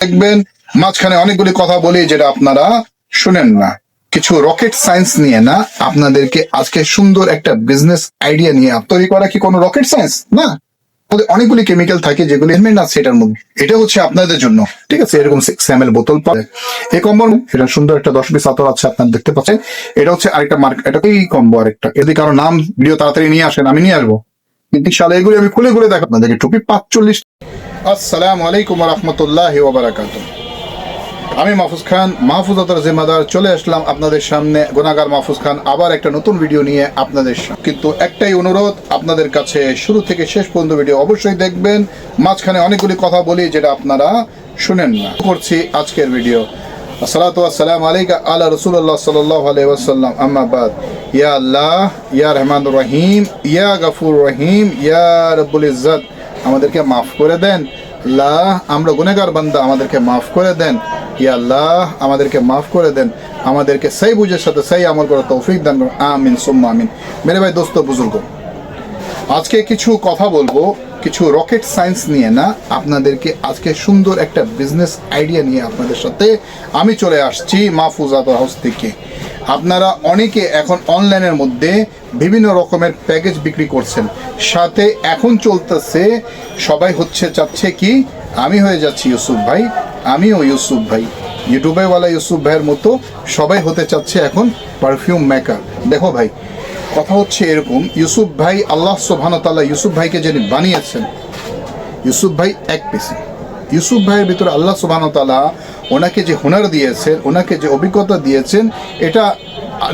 দেখবেন, মাঝখানে অনেকগুলি কথা বলি যেটা আপনারা শুনেন না। কিছু রকেট সায়েন্স নিয়ে না, আপনাদেরকে আজকে সুন্দর একটা বিজনেস আইডিয়া নিয়ে তৈরি করা কি কোনো রকেট সায়েন্স না। অনেকগুলি কেমিক্যাল থাকে যেগুলি এলিমেন্ট আছে মধ্যে। এটা হচ্ছে আপনাদের জন্য। ঠিক আছে, এরকম সিক্স এম এল বোতল পাবে। এই কম্বো এটা সুন্দর একটা দশ পিস আতর আছে, আপনারা দেখতে পাচ্ছেন। এটা হচ্ছে আরেকটা মার্ক এটা এই কম্বো আরেকটা। যদি কারও নাম ভিডিও তাড়াতাড়ি নিয়ে আসেন, আমি নিয়ে আসব। কিন্তু সালে এগুলি আমি খুলে খুলে দেখাবো। আপনাদেরকে টুপি পাঁচচল্লিশ আসসালামু আলাইকুম রহমতুল্লাহ ওবরাকাত আমি মাহফুজ খান মাহফুজতার জিম্মাদার, চলে আসলাম আপনাদের সামনে। গুনাগার মাহফুজ খান, আবার একটা নতুন ভিডিও নিয়ে আপনাদের সামনে। কিন্তু একটাই অনুরোধ, আপনাদের কাছে শুরু থেকে শেষ পর্যন্ত ভিডিও অবশ্যই দেখবেন। মাঝখানে অনেকগুলি কথা বলি যেটা আপনারা শুনেন না। করছি আজকের ভিডিও। আসসালাতু আসসালামু আলাইকা আলা রাসূলুল্লাহ সাল্লাল্লাহু আলাইহি ওয়াসাল্লাম। ইয়া আল্লাহ, ইয়া রহমানুর রহিম, ইয়া গফুর রহিম, ইয়া রব্বুল ইজ্জত। আমাদেরকে মাফ করে দেন। আল্লাহ আমরা গুনেগার বান্দা, আমাদেরকে মাফ করে দেন। ইয়া আল্লাহ আমাদেরকে মাফ করে দেন। আমাদেরকে সেই বুঝের সাথে সেই আমল করে তৌফিক দান আমিন, সুম্মা আমিন। মেরে ভাই, দোস্ত, বুজুর্গ। আজকে কিছু কথা বলব। কিছু রকেট সায়েন্স নিয়ে না, আপনাদেরকে আজকে সুন্দর একটা বিজনেস আইডিয়া নিয়ে আপনাদের সাথে আমি চলে আসছি মাহফুজাত হাউস থেকে। আপনারা অনেকে এখন অনলাইনের মধ্যে বিভিন্ন রকমের প্যাকেজ বিক্রি করছেন। সাথে এখন চলতেছে, সবাই হচ্ছে চাচ্ছে কি, আমি হয়ে যাচ্ছি ইউসুফ ভাই, আমিও ইউসুফ ভাই। ইউটিউবেওয়ালা ইউসুফ ভাইয়ের মতো সবাই হতে চাচ্ছে এখন পারফিউম মেকার দেখো ভাই কথা হচ্ছে এরকম, ইউসুফ ভাই আল্লাহ সোভানতাল্লাহ ইউসুফ ভাইকে যিনি বানিয়েছেন, ইউসুফ ভাই এক পেশি। ইউসুফ ভাইয়ের ভিতরে আল্লাহ সুবাহতাল্লাহ ওনাকে যে হুনার দিয়েছেন, ওনাকে যে অভিজ্ঞতা দিয়েছেন, এটা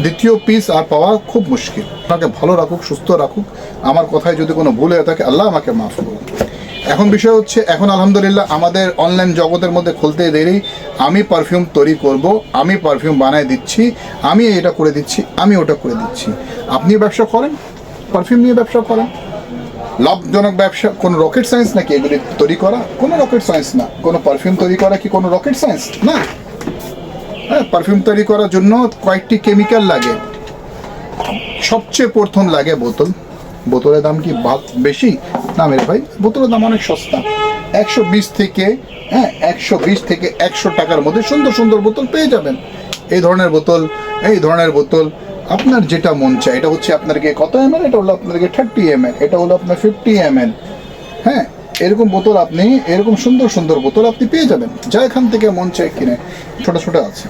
দ্বিতীয় পিস আর পাওয়া খুব মুশকিল। ওনাকে ভালো রাখুক, সুস্থ রাখুক, আমার কথায় যদি কোনো ভুল হয়ে থাকে, আল্লাহ আমাকে মাফ করুন এখন বিষয় হচ্ছে, এখন আলহামদুলিল্লাহ আমাদের অনলাইন জগতের মধ্যে খুলতে দেরি। আমি পারফিউম তৈরি করব, আমি পারফিউম বানায় দিচ্ছি, আমি এটা করে দিচ্ছি, আমি ওটা করে দিচ্ছি। আপনি ব্যবসা করেন? পারফিউম নিয়ে ব্যবসা করেন? লাভজনক ব্যবসা, কোন রকেট সায়েন্স নাকি এগুলি তৈরি করা? কোনো রকেট সায়েন্স না। কোনো পারফিউম তৈরি করা কি কোনো রকেট সায়েন্স না। হ্যাঁ পারফিউম তৈরি করার জন্য কয়েকটি কেমিক্যাল লাগে। সবচেয়ে প্রথম লাগে বোতল। বোতলের দাম কি বেশি? না মেরে ভাই, বোতলের দাম অনেক সস্তা। একশো বিশ থেকে হ্যাঁ একশো বিশ থেকে একশো টাকার মধ্যে সুন্দর সুন্দর বোতল পেয়ে যাবেন। এই ধরনের বোতল, এই ধরনের বোতল, আপনার যেটা মন চায়, এটা হচ্ছে আপনাকে কত এম এটা হলো আপনাকে থার্টি এম এল এটা হলো আপনার ফিফটি এম হ্যাঁ এরকম বোতল আপনি, এরকম সুন্দর সুন্দর বোতল আপনি পেয়ে যাবেন, যা এখান থেকে মন চায় কিনে। ছোটো ছোটো আছে।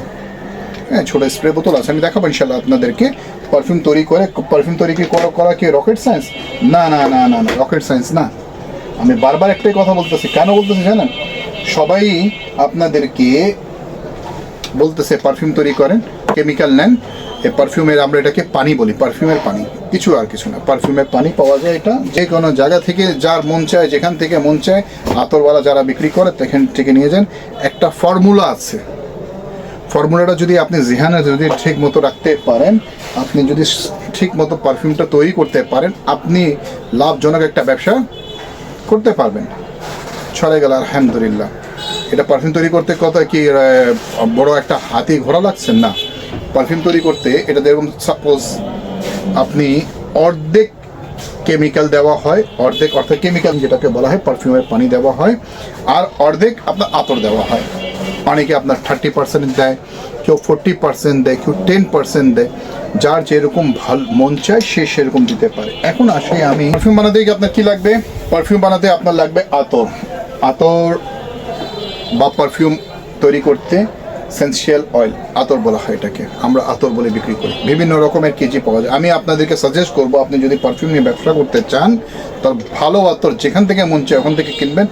হ্যাঁ ছোট স্প্রে বোতল আছে। আমি দেখাবো ইনশাল্লাহ আপনাদেরকে। পারফিউম তৈরি করে পারফিউম তৈরি করা করা কি রকেট সায়েন্স না না না না না রকেট সায়েন্স না। আমি বারবার একটাই কথা বলতেছি। কেন বলতেছি জানেন? সবাই আপনাদেরকে বলতেছে পারফিউম তৈরি করেন কেমিক্যাল নেন। এই পারফিউমের আমরা এটাকে পানি বলি পারফিউমের পানি। কিছু আর কিছু না। পারফিউমের পানি পাওয়া যায় এটা। যে কোনো জায়গা থেকে যার মন চায়, যেখান থেকে মন চায়, আতরওয়ালা যারা বিক্রি করে, সেখান থেকে নিয়ে যান। একটা ফর্মুলা আছে। ফর্মুলাটা যদি আপনি জিহানে যদি ঠিক মতো রাখতে পারেন, আপনি যদি ঠিক মতো পারফিউমটা তৈরি করতে পারেন, আপনি লাভজনক একটা ব্যবসা করতে পারবেন। চলে গেল, আলহামদুলিল্লাহ। এটা পারফিউম তৈরি করতে কত কি বড় একটা হাতি ঘোড়া লাগছে? না। পারফিউম তৈরি করতে এটা যেরকম সাপোজ আপনি অর্ধেক কেমিক্যাল দেওয়া হয়, অর্ধেক অর্থাৎ কেমিক্যাল যেটাকে বলা হয় পারফিউমের পানি দেওয়া হয়, আর অর্ধেক আপনার আতর দেওয়া হয়। পানিকে আপনার থার্টি পার্সেন্ট দেয়, কেউ ফোরটি পার্সেন্ট দেয়, কেউ টেন পার্সেন্ট দেয়, যার যেরকম ভালো মন চায় সে সেরকম দিতে পারে। এখন আসি আমি পারফিউম বানাতে গিয়ে আপনার কি লাগবে? পারফিউম বানাতে আপনার লাগবে আতর। আতর বা পারফিউম তৈরি করতে সেন্সিয়াল অয়েল আতর বলা হয় এটাকে। আমরা আতর বলে বিক্রি করি। বিভিন্ন রকমের কেজি পাওয়া যায়। আমি আপনাদেরকে সাজেস্ট করব, আপনি যদি পারফিউম নিয়ে ব্যবসা করতে চান, তার ভালো আতর যেখান থেকে মন চায় ওখান থেকে কিনবেন।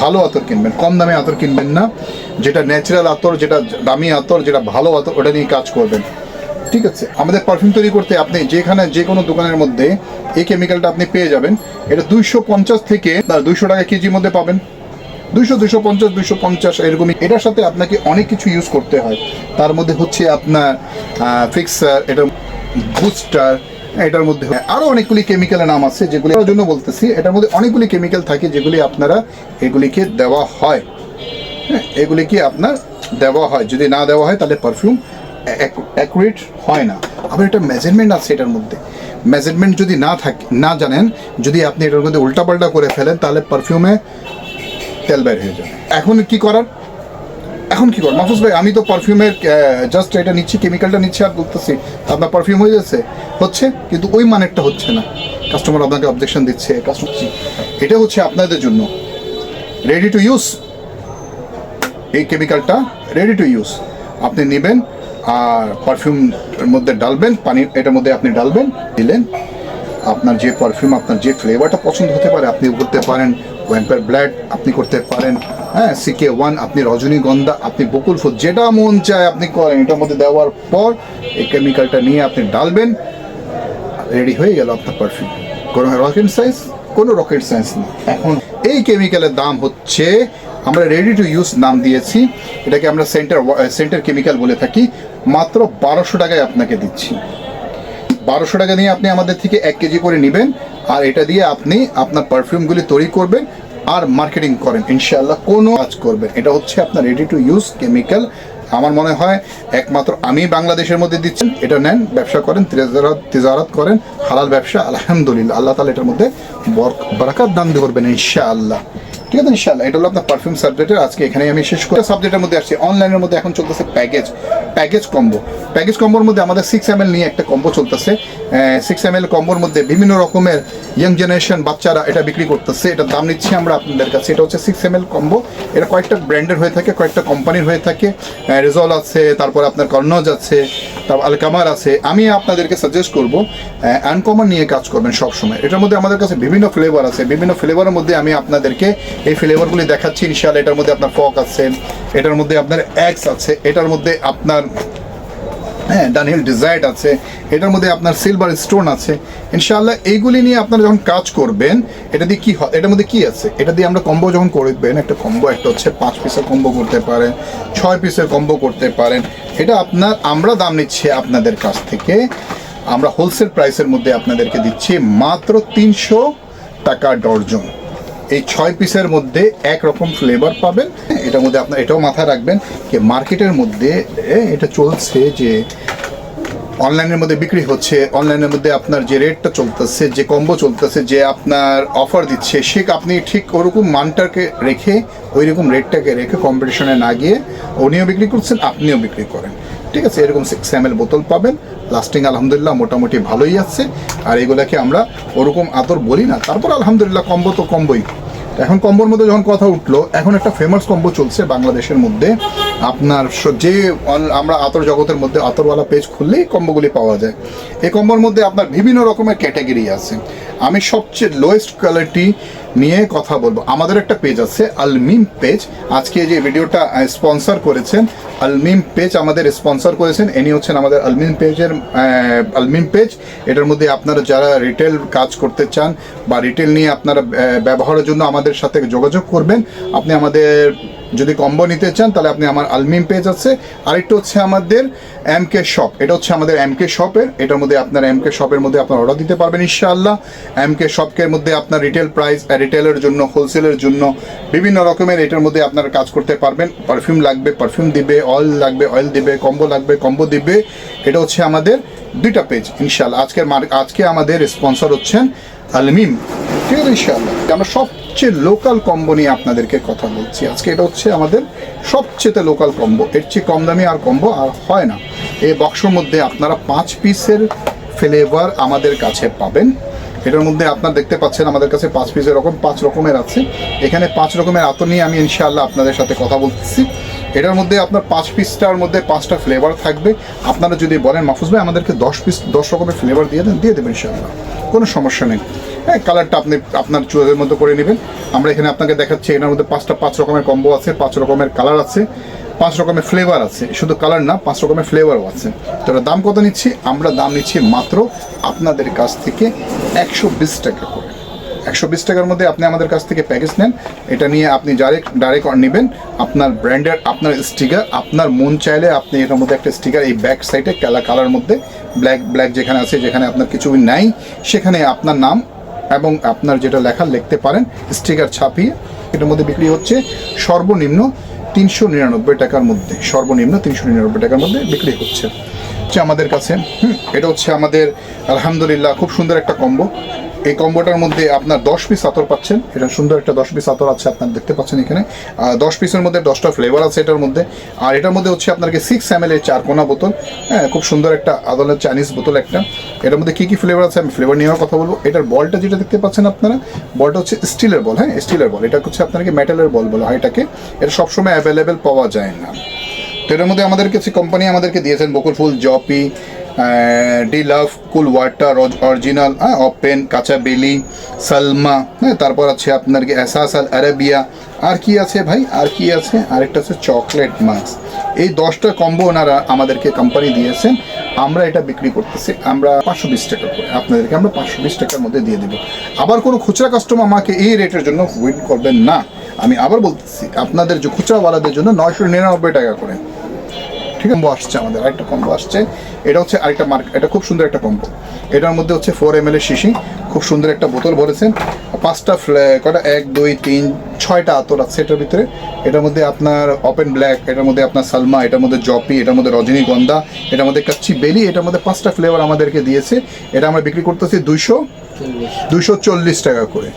ভালো আতর কিনবেন। কম দামে আতর কিনবেন না। যেটা ন্যাচারাল আতর, যেটা দামি আতর, যেটা ভালো আতর, ওটা নিয়ে কাজ করবেন। ঠিক আছে? আমাদের পারফিউম তৈরি করতে আপনি যেখানে যে কোনো দোকানের মধ্যে এই কেমিক্যালটা আপনি পেয়ে যাবেন। এটা দুইশো পঞ্চাশ থেকে দুইশো টাকা কেজির মধ্যে পাবেন। দুইশো দুইশো পঞ্চাশ দুইশো পঞ্চাশ এরকমই। এটার সাথে আপনাকে অনেক কিছু ইউজ করতে হয়। তার মধ্যে হচ্ছে আপনার ফিক্সার এটার বুস্টার এটার মধ্যে আরও অনেকগুলি কেমিক্যালের নাম আছে যেগুলি জন্য বলতেছি। এটার মধ্যে অনেকগুলি কেমিক্যাল থাকে যেগুলি আপনারা এগুলিকে দেওয়া হয়। হ্যাঁ এগুলিকে আপনার দেওয়া হয়। যদি না দেওয়া হয়, তাহলে পারফিউম অ্যাকুরেট হয় না। আবার এটা মেজারমেন্ট আছে এটার মধ্যে। মেজারমেন্ট যদি না থাকে, না জানেন, যদি আপনি এটার মধ্যে উল্টাপাল্টা করে ফেলেন, তাহলে পারফিউমে তেল বের হয়ে যায়। এখন কি করার? এখন কি কর মাহফুজ ভাই, আমি তো পারফিউমের জাস্ট এটা নিচ্ছি কেমিক্যালটা নিচ্ছি আর বলতেছি, আপনার পারফিউম হয়ে যাচ্ছে হচ্ছে, কিন্তু ওই মানেরটা হচ্ছে না। কাস্টমার আপনাকে অবজেকশন দিচ্ছে কাস্টমার এটা হচ্ছে আপনাদের জন্য। রেডি টু ইউজ এই কেমিক্যালটা রেডি টু ইউজ আপনি নেবেন, আর পারফিউমের মধ্যে ডালবেন পানি এটার মধ্যে আপনি ডালবেন, দিলেন। আপনার যে পারফিউম আপনার যে ফ্লেভারটা পছন্দ হতে পারে, আপনি করতে পারেন ওয়াম্পার ব্ল্যাড আপনি করতে পারেন। হ্যাঁ সিকে ওয়ান আপনি রজনীগন্ধা আপনি বকুল ফুল, যেটা মন চায় আপনি করেন। এটার মধ্যে দেওয়ার পর এই কেমিক্যালটা নিয়ে আপনি ডালবেন। রেডি হয়ে গেল আপনার পারফিউম কোনো রকেট সায়েন্স কোনো রকেট সায়েন্স নেই। এখন এই কেমিক্যালের দাম হচ্ছে, আমরা রেডি টু ইউজ নাম দিয়েছি। এটাকে আমরা সেন্টার সেন্টার কেমিক্যাল বলে থাকি। মাত্র বারোশো টাকায় আপনাকে দিচ্ছি। বারোশো টাকা দিয়ে আপনি আমাদের থেকে এক কেজি করে নেবেন, আর এটা দিয়ে আপনি আপনার পারফিউমগুলি তৈরি করবেন আর মার্কেটিং করেন। ইনশাআল্লাহ কোনো কাজ করবেন এটা হচ্ছে আপনার রেডি টু ইউজ কেমিক্যাল আমার মনে হয় একমাত্র আমি বাংলাদেশের মধ্যে দিচ্ছেন এটা নেন, ব্যবসা করেন, তিজারাত করেন, হালাল ব্যবসা, আলহামদুলিল্লাহ। আল্লাহ তালা এটার মধ্যে বর- বরাকাত দান করবেন ইনশাআল্লাহ। ঠিক আছে ইনশাআল্লাহ। এটা হলো আপনার পারফিউম সাবজেক্টের আজকে এখানে আমি শেষ করে। সাবজেক্টের মধ্যে আসছি। অনলাইনের মধ্যে এখন চলতেছে প্যাকেজ প্যাকেজ কম্বো প্যাকেজ কম্বোর মধ্যে আমাদের সিক্স এম নিয়ে একটা কম্বো চলতেছে। সিক্স এম কম্বোর মধ্যে বিভিন্ন রকমের ইয়াং জেনারেশন বাচ্চারা এটা বিক্রি করতেছে। এটা দাম নিচ্ছি আমরা আপনাদের কাছে। এটা হচ্ছে সিক্স এম কম্বো এটা কয়েকটা ব্র্যান্ডের হয়ে থাকে, কয়েকটা কোম্পানির হয়ে থাকে। রেজল আছে, তারপর আপনার কর্নজ আছে, তারপর আলকামার আছে। আমি আপনাদেরকে সাজেস্ট করব আনকমন নিয়ে কাজ করবেন সবসময়। এটার মধ্যে আমাদের কাছে বিভিন্ন ফ্লেভার আছে। বিভিন্ন ফ্লেভারের মধ্যে আমি আপনাদেরকে এই ফ্লেভারগুলি দেখাচ্ছি, ইনশাআল্লাহ এটার মধ্যে আপনার ফক আছে, এটার মধ্যে আপনার এক্স আছে, এটার মধ্যে আপনার হ্যাঁ ডানহিল ডিজাইড আছে, এটার মধ্যে আপনার সিলভার স্টোন আছে। ইনশাআল্লাহ এইগুলি নিয়ে আপনারা যখন কাজ করবেন, এটা দিয়ে কি হয়, এটার মধ্যে কি আছে? এটা দিয়ে আমরা কম্বো যখন করবেন, একটা কম্বো একটা হচ্ছে পাঁচ পিসের কম্বো করতে পারেন, ছয় পিসের কম্বো করতে পারেন, এটা আপনার, আমরা দাম নিচ্ছি আপনাদের কাছ থেকে। আমরা হোলসেল প্রাইসের মধ্যে আপনাদেরকে দিচ্ছি মাত্র তিনশো টাকা ডর্জন। এই ছয় পিসের মধ্যে একরকম ফ্লেভার পাবেন। এটার মধ্যে আপনার, এটাও মাথায় রাখবেন যে মার্কেটের মধ্যে এটা চলছে যে অনলাইনের মধ্যে বিক্রি হচ্ছে, অনলাইনের মধ্যে আপনার যে রেটটা চলতেছে, যে কম্বো চলতেছে, যে আপনার অফার দিচ্ছে, সে আপনি ঠিক ওরকম মানটাকে রেখে ওই রকম রেটটাকে রেখে কম্পিটিশনে না গিয়ে, উনিও বিক্রি করছেন, আপনিও বিক্রি করেন। ঠিক আছে, এরকম সিক্স এম বোতল পাবেন। লাস্টিং আলহামদুলিল্লাহ মোটামুটি ভালোই আছে। আর এগুলাকে আমরা ওরকম আতর বলি না। তারপর আলহামদুলিল্লাহ কম্বো তো কম্বোই। এখন কম্বোর মধ্যে যখন কথা উঠল, এখন একটা ফেমাস কম্বো চলছে বাংলাদেশের মধ্যে। আপনার যে আমরা আতর জগতের মধ্যে আতরওয়ালা পেজ খুললেই কম্বোগুলি পাওয়া যায়। এই কম্বোর মধ্যে আপনার বিভিন্ন রকমের ক্যাটাগরি আছে। আমি সবচেয়ে লোয়েস্ট কোয়ালিটি নিয়ে কথা বলব। আমাদের একটা পেজ আছে আলমিম পেজ আজকে যে ভিডিওটা স্পন্সর করেছেন আলমিম পেজ আমাদের স্পন্সর করেছেন। ইনি হচ্ছেন আমাদের আলমিম পেজের আলমিম পেজ এটার মধ্যে আপনারা যারা রিটেল কাজ করতে চান বা রিটেল নিয়ে আপনারা ব্যবহারের জন্য আমাদের সাথে যোগাযোগ করবেন, আপনি আমাদের যদি কম্বো নিতে চান, তাহলে আপনি আমার আলমিম পেজ আছে। আরেকটা হচ্ছে আমাদের এম কে শপ এটা হচ্ছে আমাদের এম কে শপের এটার মধ্যে আপনার এম কে শপের মধ্যে আপনার অর্ডার দিতে পারবেন, ইনশাআল্লাহ। এম কে শপের মধ্যে আপনার রিটেল প্রাইস রিটেলের জন্য হোলসেলের জন্য বিভিন্ন রকমের এটার মধ্যে আপনারা কাজ করতে পারবেন। পারফিউম লাগবে পারফিউম দিবে অয়েল লাগবে অয়েল দিবে কম্বো লাগবে কম্বো দিবে। এটা হচ্ছে আমাদের দুইটা পেজ ইনশাআল্লাহ। আজকের আজকে আমাদের স্পন্সর হচ্ছেন আলমিম ঠিক আছে, ইনশাআল্লাহ। আমরা সবচেয়ে লোকাল কম্বো নিয়ে আপনাদেরকে কথা বলছি। আজকে এটা হচ্ছে আমাদের সবচেয়ে লোকাল কম্বো এর চেয়ে কম দামি আর কম্বো আর হয় না। এই বক্সের মধ্যে আপনারা পাঁচ পিসের ফ্লেভার আমাদের কাছে পাবেন। এটার মধ্যে আপনার দেখতে পাচ্ছেন আমাদের কাছে পাঁচ পিস এরকম পাঁচ রকমের আছে। এখানে পাঁচ রকমের আতর নিয়ে আমি ইনশাআল্লাহ আপনাদের সাথে কথা বলতেছি। এটার মধ্যে আপনার পাঁচ পিসটার মধ্যে পাঁচটা ফ্লেভার থাকবে। আপনারা যদি বলেন, মাহফুজ ভাই, আমাদেরকে দশ পিস দশ রকমের ফ্লেভার দিয়ে দেন, দিয়ে দেবেন ইনশাআল্লাহ। কোনো সমস্যা নেই। হ্যাঁ কালারটা আপনি আপনার চুয়ের মতো করে নেবেন। আমরা এখানে আপনাকে দেখাচ্ছি এটার মধ্যে পাঁচটা পাঁচ রকমের কম্বো আছে, পাঁচ রকমের কালার আছে, পাঁচ রকমের ফ্লেভার আছে। শুধু কালার না, পাঁচ রকমের ফ্লেভারও আছে। তো দাম কত নিচ্ছি? আমরা দাম নিচ্ছি মাত্র আপনাদের কাছ থেকে একশো বিশ টাকা করে। একশো বিশ টাকার মধ্যে আপনি আমাদের কাছ থেকে প্যাকেজ নেন। এটা নিয়ে আপনি ডাইরেক্ট ডাইরেক্ট নেবেন। আপনার ব্র্যান্ডের আপনার স্টিকার আপনার মন চাইলে আপনি এটার মধ্যে একটা স্টিকার এই ব্যাক সাইডে কালা কালার মধ্যে ব্ল্যাক ব্ল্যাক যেখানে আছে, যেখানে আপনার কিছু নাই, সেখানে আপনার নাম এবং আপনার যেটা লেখা লিখতে পারেন স্টিকার ছাপিয়ে এটার মধ্যে বিক্রি হচ্ছে সর্বনিম্ন তিনশো নিরানব্বই টাকার মধ্যে সর্বনিম্ন তিনশো নিরানব্বই টাকার মধ্যে বিক্রি হচ্ছে। হচ্ছে আমাদের কাছে হুম, এটা হচ্ছে আমাদের আলহামদুলিল্লাহ খুব সুন্দর একটা কম্বো এই কম্বোটার মধ্যে আপনার দশ পিস আতর পাচ্ছেন। এটা সুন্দর একটা দশ পিস আতর আছে, আপনার দেখতে পাচ্ছেন এখানে। দশ পিসের মধ্যে দশটা ফ্লেভার আছে এটার মধ্যে। আর এটার মধ্যে হচ্ছে আপনাকে সিক্স এম এল এর চার কোনা বোতল। হ্যাঁ খুব সুন্দর একটা আদলের চাইনিজ বোতল একটা। এটার মধ্যে কী কী ফ্লেভার আছে আমি ফ্লেভার নেওয়ার কথা বলব। এটার বলটা যেটা দেখতে পাচ্ছেন আপনারা, বলটা হচ্ছে স্টিলের বল। হ্যাঁ স্টিলের বল। এটা হচ্ছে আপনাকে মেটালের বল বলা হয় এটাকে। এটা সবসময় অ্যাভেলেবেল পাওয়া যায় না। তো এটার মধ্যে আমাদের কিছু কোম্পানি আমাদেরকে দিয়েছেন বকুল ফুল জপি ডি লাভ, কুল ওয়াটার অরিজিনাল হ্যাঁ ওপেন কাঁচা বেলি, সালমা হ্যাঁ তারপর আছে আপনার কি এসাস আল আরাবিয়া, আর কি আছে ভাই? আর কি আছে? আরেকটা আছে চকলেট মাস্ক। এই দশটা কম্বো ওনারা আমাদেরকে কোম্পানি দিয়েছেন। আমরা এটা বিক্রি করতেছি। আমরা পাঁচশো বিশ টাকা করে। আপনাদেরকে আমরা পাঁচশো বিশ টাকার মধ্যে দিয়ে দেবো। আবার কোনো খুচরা কাস্টমার আমাকে এই রেটের জন্য ওয়েট করবেন না। আমি আবার বলতেছি, আপনাদের যে খুচরাওয়ালাদের জন্য নয়শো নিরানব্বই টাকা করে। ঠিক কম্বো আসছে আমাদের আরেকটা কম্বো আসছে। এটা হচ্ছে আরেকটা মার্ক এটা খুব সুন্দর একটা কম্বো এটার মধ্যে হচ্ছে ফোর এম এল এর শিশি খুব সুন্দর একটা বোতল ভরেছেন পাঁচটা ফ্লে- কটা এক দুই তিন ছয়টা আতর আছে এটার ভিতরে। এটার মধ্যে আপনার ওপেন ব্ল্যাক এটার মধ্যে আপনার সালমা এটার মধ্যে জপি এটার মধ্যে রজনীগন্ধা এটার মধ্যে কাচ্চি বেলি এটার মধ্যে পাঁচটা ফ্লেভার আমাদেরকে দিয়েছে। এটা আমরা বিক্রি করতেছি দুইশো দুইশো চল্লিশ টাকা করে।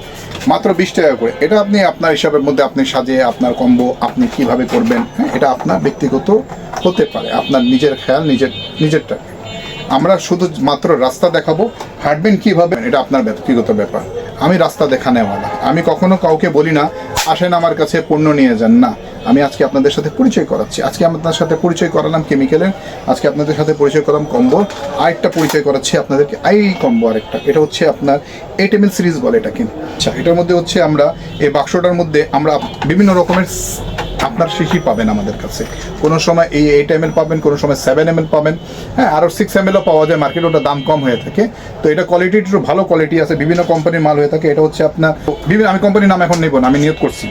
মাত্র বিশ টাকা করে। এটা আপনি আপনার হিসাবের মধ্যে আপনি সাজিয়ে আপনার কম্বো আপনি কীভাবে করবেন হ্যাঁ? এটা আপনার ব্যক্তিগত হতে পারে। আপনার নিজের খেয়াল, নিজের নিজেরটা আমরা শুধু মাত্র রাস্তা দেখাবো, হাঁটবেন কীভাবে, এটা আপনার ব্যক্তিগত ব্যাপার। আমি রাস্তা দেখানেওয়ালা আমি কখনো কাউকে বলি না, আসেন আমার কাছে পণ্য নিয়ে যান। না আমি আজকে আপনাদের সাথে পরিচয় করাচ্ছি। আজকে আপনাদের সাথে পরিচয় করালাম কেমিক্যালের আজকে আপনাদের সাথে পরিচয় করালাম কম্বো আরেকটা পরিচয় করাচ্ছি আপনাদেরকে আই কম্বো আরেকটা। এটা হচ্ছে আপনার এইট সিরিজ বলে এটাকে। আচ্ছা এটার মধ্যে হচ্ছে আমরা, এই বাক্সটার মধ্যে আমরা বিভিন্ন রকমের আপনার শিশি পাবেন আমাদের কাছে। কোনো সময় এই এইট এম পাবেন, কোনো সময় সেভেন এম পাবেন। হ্যাঁ আরও সিক্স এম পাওয়া যায় মার্কেটে ওটা দাম কম হয়ে থাকে। তো এটা কোয়ালিটি একটু ভালো কোয়ালিটি আছে, বিভিন্ন কোম্পানির মাল হয়ে থাকে। এটা হচ্ছে আপনার, বিভিন্ন আমি কোম্পানির নাম এখন নেব না, আমি নিয়োগ করছি।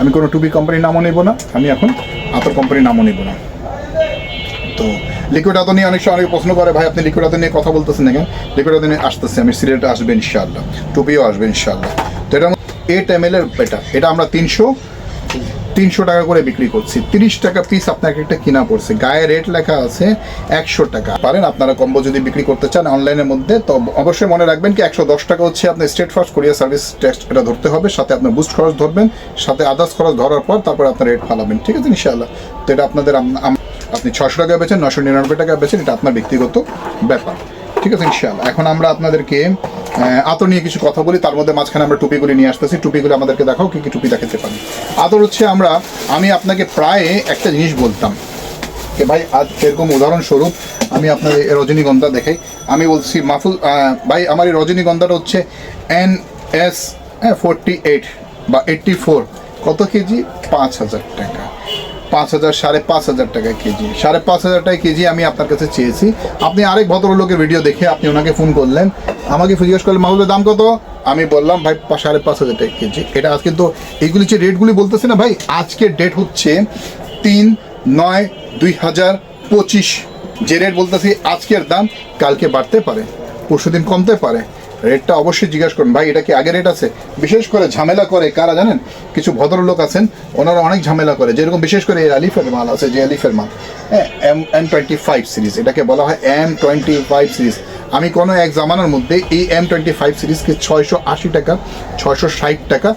আমি কোনো টুবি কোম্পানির নামও নেব না, আমি এখন আতর কোম্পানির নামও নেব না। তো লিকুইড আতো নিয়ে অনেক সময় অনেকে প্রশ্ন করে, ভাই, আপনি লিকুইড আতো নিয়ে কথা বলতেছেন না কেন? লিকুইড আতো নিয়ে আসতেছে, আমি সিরিয়ালটা আসবে ইনশাআল্লাহ টুপিও আসবে ইনশাআল্লাহ। তো এটা এইট এম এল এর এটা এটা আমরা তিনশো তিনশো টাকা করে বিক্রি করছি। তিরিশ টাকা পিস আপনাকে একটা কিনা পড়ছে। গায়ে রেট লেখা আছে একশো টাকা। পারেন, আপনারা কম্বো যদি বিক্রি করতে চান অনলাইনের মধ্যে, তো অবশ্যই মনে রাখবেন কি একশো দশ টাকা হচ্ছে আপনার state first courier service test এটা ধরতে হবে। সাথে আপনার বুস্ট খরচ ধরবেন, সাথে আদার্স খরচ ধরার পর তারপর আপনার রেট ফালাবেন। ঠিক আছে, ইনশাআল্লাহ। তো এটা আপনাদের আপনি ছশো টাকা বেছেন নশো নিরানব্বই টাকা বেছেন এটা আপনার ব্যক্তিগত ব্যাপার। ঠিক আছে, ইনশাআল্লাহ। এখন আমরা আপনাদেরকে আতর নিয়ে কিছু কথা বলি, তার মধ্যে মাঝখানে আমরা টুপিগুলি নিয়ে আসতেছি। টুপিগুলি আমাদেরকে দেখাও, কি কি টুপি দেখাতে পারি। আতর হচ্ছে আমরা, আমি আপনাকে প্রায় একটা জিনিস বলতাম। যে ভাই, আজ এরকম উদাহরণস্বরূপ আমি আপনার রজনীগন্ধা দেখাই। আমি বলছি, মাহফুজ ভাই, আমার এই রজনীগন্ধাটা হচ্ছে এন এস ফোরটি এইট বা এইটটি ফোর কত কেজি? পাঁচ হাজার টাকা। পাঁচ হাজার, সাড়ে পাঁচ হাজার টাকা কেজি। সাড়ে পাঁচ হাজার টাকা কেজি আমি আপনার কাছে চেয়েছি। আপনি আরেক ভদ্রলোকের ভিডিও দেখে আপনি ওনাকে ফোন করলেন। আমাকে জিজ্ঞেস করলেন মাহুলের দাম কত? আমি বললাম, ভাই সাড়ে পাঁচ হাজার টাকা কেজি। এটা আজকে তো এইগুলি যে রেটগুলি বলতেছে না ভাই, আজকের ডেট হচ্ছে তিন নয় দুই হাজার পঁচিশ। যে রেট বলতেছি, আজকের দাম কালকে বাড়তে পারে, পরশুদিন কমতে পারে। রেটটা অবশ্যই জিজ্ঞাসা করুন। ভাই, এটা কি আগে রেট আছে? বিশেষ করে ঝামেলা করে কারা জানেন? কিছু ভদ্রলোক আছেন, ওনারা অনেক ঝামেলা করে। যেরকম বিশেষ করে এই আলিফের মাল আছে, যে আলিফের মাল। হ্যাঁ M M twenty five series এটাকে বলা হয় এম টোয়েন্টি ফাইভ সিরিজ আমি কোনো এক জামানার মধ্যে এই এম টোয়েন্টি ফাইভ সিরিজকে ছয়শো আশি টাকা, ছয়শো ষাট টাকা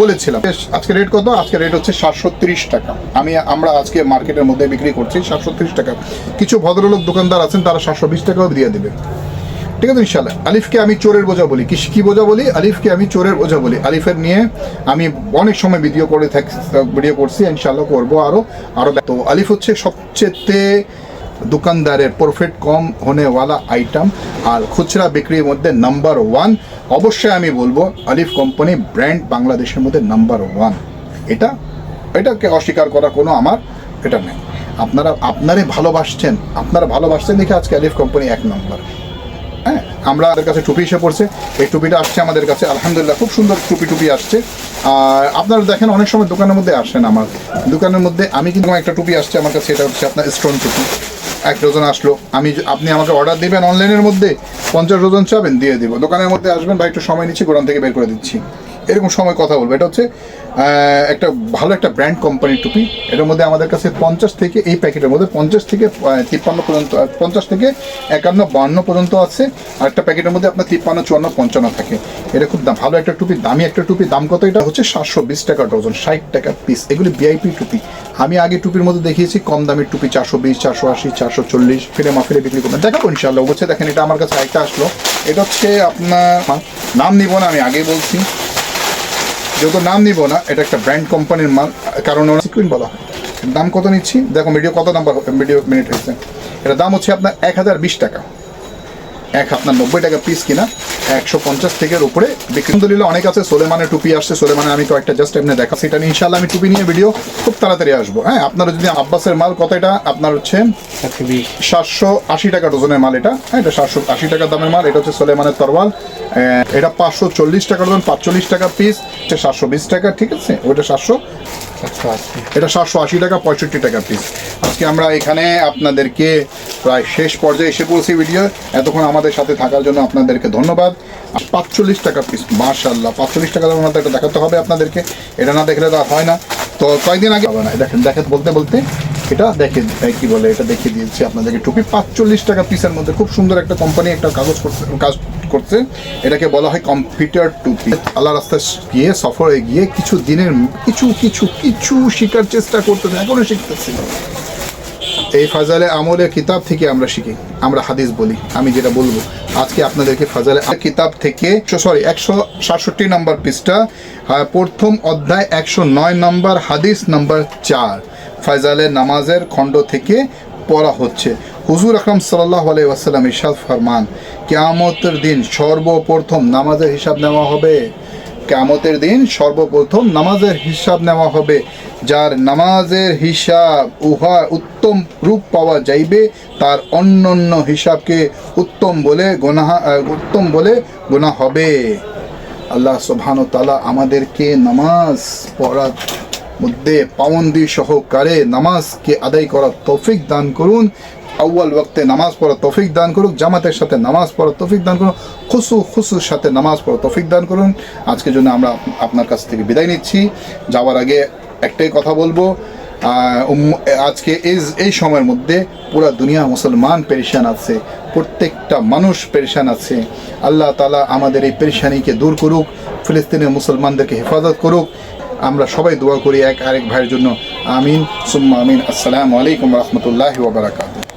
বলেছিলাম। আজকে রেট কত? আজকে রেট হচ্ছে সাতশো তিরিশ টাকা। আমি, আমরা আজকে মার্কেটের মধ্যে বিক্রি করছি সাতশো তিরিশ টাকা। কিছু ভদ্রলোক দোকানদার আছেন, তারা সাতশো বিশ টাকাও দিয়ে দেবে। ঠিক আছে ইনশাল্লাহ আলিফকে আমি চোরের বোঝা বলি। কি কি বোঝা বলি? আলিফকে আমি চোরের বোঝা বলি। আলিফের নিয়ে আমি অনেক সময় ভিডিও করে থাকি ভিডিও করছি ইনশাল্লাহ করব আরও আরও তো আলিফ হচ্ছে সবচেয়ে দোকানদারের প্রফিট কম হনেওয়ালা আইটেম আর খুচরা বিক্রির মধ্যে নাম্বার ওয়ান অবশ্যই আমি বলব, আলিফ কোম্পানি ব্র্যান্ড বাংলাদেশের মধ্যে নাম্বার ওয়ান এটা, এটাকে অস্বীকার করা কোনো আমার এটা নেই। আপনারা আপনারে ভালোবাসছেন। আপনারা ভালোবাসছেন দেখে আজকে আলিফ কোম্পানি এক নম্বর আমরা আমাদের কাছে টুপি এসে পড়ছে। এই টুপিটা আসছে আমাদের কাছে। আলহামদুলিল্লাহ, খুব সুন্দর টুপি টুপি আসছে। আর আপনারা দেখেন, অনেক সময় দোকানের মধ্যে আসেন আমার। দোকানের মধ্যে আমি কিন্তু একটা টুপি আসছে আমার কাছে, এটা হচ্ছে আপনার স্টোন টুপি। এক ডজন আসলো। আমি আপনি আমাকে অর্ডার দিবেন অনলাইনের মধ্যে, পঞ্চাশ ডজন চাবেন, দিয়ে দেবো। দোকানের মধ্যে আসবেন বা একটু সময় নিচ্ছি গোড়ান থেকে বের করে দিচ্ছি। এরকম সময় কথা বলব। এটা হচ্ছে একটা ভালো একটা ব্র্যান্ড কোম্পানির টুপি। এটার মধ্যে আমাদের কাছে পঞ্চাশ থেকে, এই প্যাকেটের মধ্যে পঞ্চাশ থেকে তিপ্পান্ন পর্যন্ত পঞ্চাশ থেকে একান্ন, বান্ন পর্যন্ত আছে। আর একটা প্যাকেটের মধ্যে আপনার তিপ্পান্ন, চুয়ান্ন, পঞ্চান্ন থাকে। এটা খুব ভালো একটা টুপি, দামি একটা টুপি, দাম কত এটা? হচ্ছে সাতশো বিশ টাকা ডজন, ষাট টাকা পিস এগুলি ভিআইপি টুপি। আমি আগে টুপির মধ্যে দেখিয়েছি, কম দামের টুপি চারশো বিশ, চারশো আশি, চারশো চল্লিশ, ফিরে মাফিরে বিক্রি করবেন। দেখাবো ইনশাল্লাহ অবশ্যই দেখেন, এটা আমার কাছে একটা আসলো। এটা হচ্ছে আপনার, নাম নিব না, আমি আগে বলছি। যেহেতু নাম নিব না, এটা একটা ব্র্যান্ড কোম্পানির মাল, কারণ ওরা সিকুইন বলা হয়। দাম কত নিচ্ছি? দেখো ভিডিও কত নাম্বার ভিডিও মিনিট হয়েছে। এটা দাম হচ্ছে আপনার এক হাজার বিশ টাকা। এক আপনার নব্বই টাকা পিস কিনা একশো পঞ্চাশ থেকে উপরে বিক্রি। আলহামদুলিল্লাহ অনেক আছে। সোলেমানের টুপি আসছে। সোলেমানে আমি কয়েকটা জাস্ট এমনি দেখা সেটা নিয়ে ইনশাল্লাহ আমি টুপি নিয়ে ভিডিও খুব তাড়াতাড়ি আসব। হ্যাঁ আপনারা যদি আব্বাসের মাল কত এটা? আপনার হচ্ছে সাতশো আশি টাকা ডজনের মাল এটা। হ্যাঁ এটা সাতশো আশি টাকা দামের মাল। এটা হচ্ছে সোলেমানের তরওয়াল। এটা পাঁচশো চল্লিশ টাকা ডজন পাঁচচল্লিশ টাকা পিস এটা সাতশো বিশ টাকা ঠিক আছে? ওইটা সাতশো। এটা সাতশো আশি টাকা পঁয়ষট্টি টাকা পিস আজকে আমরা এখানে আপনাদেরকে প্রায় শেষ পর্যায়ে এসে পড়ছি ভিডিও এতক্ষণ আমাদের সাথে থাকার জন্য আপনাদেরকে ধন্যবাদ। পাঁচচল্লিশ টাকা পিস মার্শাল্লাহ পাঁচচল্লিশ টাকা মধ্যে দেখাতে হবে আপনাদেরকে। এটা না দেখলে তো হয় না। তো কয়েকদিন আগে হবে না, দেখেন দেখেন, বলতে বলতে, এটা দেখে কি বলে, এটা দেখিয়ে দিয়েছি আপনাদেরকে। টুপি পাঁচচল্লিশ টাকা পিসের মধ্যে খুব সুন্দর একটা কোম্পানি একটা কাগজ করছে কাজ করছে। এটাকে বলা হয় কম্পিউটার টুপি। আল্লাহ রাস্তায় গিয়ে, সফরে গিয়ে কিছু দিনের কিছু কিছু কিছু শেখার চেষ্টা করতেছে, এখনও শিখতেছি। এই ফাজালে আমলে কিতাব থেকে আমরা শিখি, আমরা হাদিস বলি, আমি যেটা বলব। আজকে আপনাদেরকে ফাজালে কিতাব থেকে সরি একশো সাতষট্টি নম্বর পৃষ্ঠা প্রথম অধ্যায় একশো নয় নম্বর, হাদিস নম্বর চার, ফাজালে নামাজের খণ্ড থেকে পড়া হচ্ছে। হুজুর আকরম সাল্লাহ আলাই ইরশাদ ফরমান, কেয়ামতের দিন সর্বপ্রথম নামাজের হিসাব নেওয়া হবে। কেয়ামতের দিন সর্বপ্রথম নামাজের হিসাব নেওয়া হবে, যার নামাজের হিসাব উহা উত্তম রূপ পাওয়া যাইবে, তার অন্যান্য হিসাবকে উত্তম বলে গোনা উত্তম বলে গোনা হবে। আল্লাহ সুবহান তালা আমাদেরকে নামাজ পড়ার মধ্যে পাবন্দি সহকারে নামাজকে আদায় করার তৌফিক দান করুন। আউ্য়াল ওয়াক্তে নামাজ পড়ার তৌফিক দান করুক, জামাতের সাথে নামাজ পড়ার তৌফিক দান করুন খুশু খুশুর সাথে নামাজ পড়ার তৌফিক দান করুন। আজকের জন্য আমরা আপনার কাছ থেকে বিদায় নিচ্ছি। যাওয়ার আগে একটাই কথা বলব আজকে এই এই সময়ের মধ্যে পুরো দুনিয়া মুসলমান পেরেশান আছে, প্রত্যেকটা মানুষ পেরেশান আছে। আল্লাহ তালা আমাদের এই পেরেশানিকে দূর করুক ফিলিস্তিনের মুসলমানদেরকে হেফাজত করুক। আমরা সবাই দোয়া করি এক আরেক ভাইয়ের জন্য। আমিন, সুম্মা আমিন। আসসালামু আলাইকুম রহমতুল্লাহ ওবরাকাতু